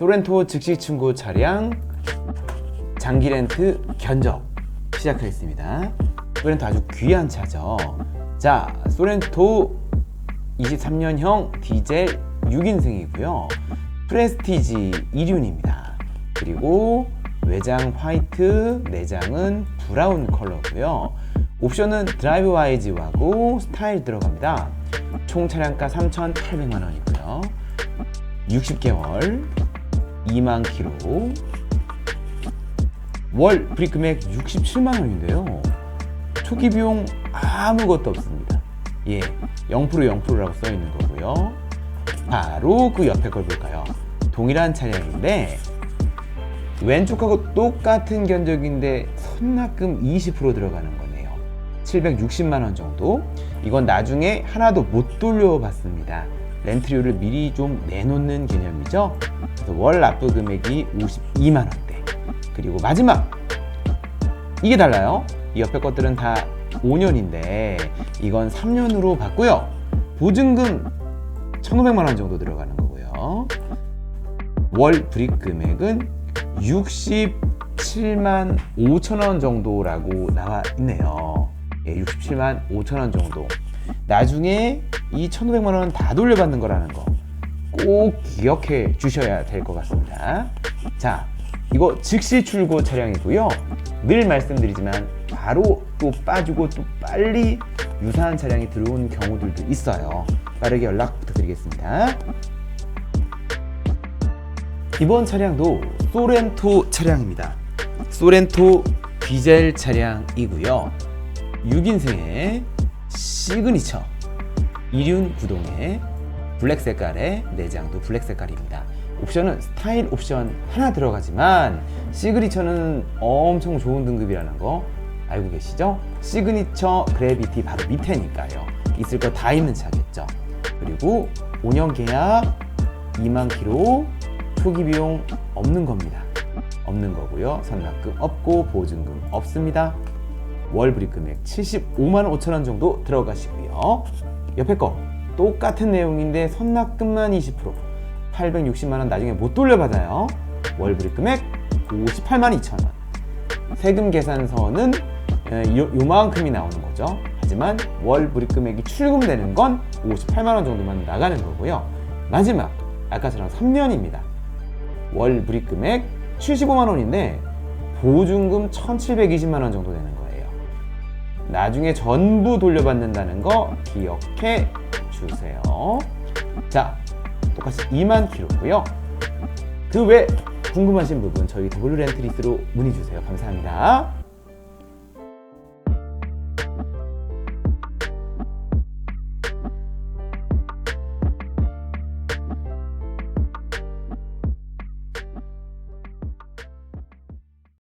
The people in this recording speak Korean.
소렌토 즉시 충고 차량 장기 렌트 견적 시작하겠습니다. 소렌토 아주 귀한 차죠. 자, 소렌토 23년형 디젤 6인승이고요. 프레스티지 2륜입니다. 그리고 외장 화이트, 내장은 브라운 컬러고요. 옵션은 드라이브 와이즈하고 스타일 들어갑니다. 총 차량가 3,800만 원이고요. 60개월, 2만 킬로, 월 브리크맥 67만 원인데요. 초기 비용 아무것도 없습니다. 예, 0% 0%라고 써 있는 거고요. 바로 그 옆에 걸 볼까요? 동일한 차량인데 왼쪽하고 똑같은 견적인데 선납금 20% 들어가는 거네요. 760만 원 정도. 이건 나중에 하나도 못 돌려받습니다. 렌트료를 미리 좀 내놓는 개념이죠. 그래서 월 납부 금액이 52만 원대. 그리고 마지막 이게 달라요. 이 옆에 것들은 다 5년인데 이건 3년으로 받고요. 보증금 1,500만 원 정도 들어가는 거고요. 월 불입 금액은 67만 5천 원 정도라고 나와 있네요. 예, 67만 5천 원 정도. 나중에 이 1,500만 원다 돌려받는 거라는 거 꼭 기억해 주셔야 될 것 같습니다. 자, 이거 즉시 출고 차량이고요. 늘 말씀드리지만 바로 또 빠지고 또 빨리 유사한 차량이 들어온 경우들도 있어요. 빠르게 연락 부탁드리겠습니다. 이번 차량도 소렌토 차량입니다. 소렌토 디젤 차량이고요. 6인승의 시그니처 2륜 구동의 블랙 색깔의 내장도 블랙 색깔입니다. 옵션은 스타일 옵션 하나 들어가지만 시그니처는 엄청 좋은 등급이라는 거 알고 계시죠? 시그니처 그래비티 바로 밑에니까요. 있을 거 다 있는 차겠죠. 그리고 5년 계약 2만 킬로 초기 비용 없는 겁니다. 없는 거고요. 선납금 없고 보증금 없습니다. 월 불입 금액 75만 5천 원 정도 들어가시고요. 옆에 거 똑같은 내용인데 선납금만 20% 860만 원 나중에 못 돌려받아요. 월 불입 금액 58만 2천 원. 세금 계산서는 에, 요, 요만큼이 나오는 거죠. 하지만 월 불입 금액이 출금되는 건 58만 원 정도만 나가는 거고요. 마지막 아까처럼 3년입니다. 월 불입 금액 75만 원인데 보증금 1,720만 원 정도 되는 거예요. 나중에 전부 돌려받는다는 거 기억해 주세요. 자, 똑같이 2만 키로고요. 그 외 궁금하신 부분 저희 더블 렌트리스로 문의 주세요. 감사합니다.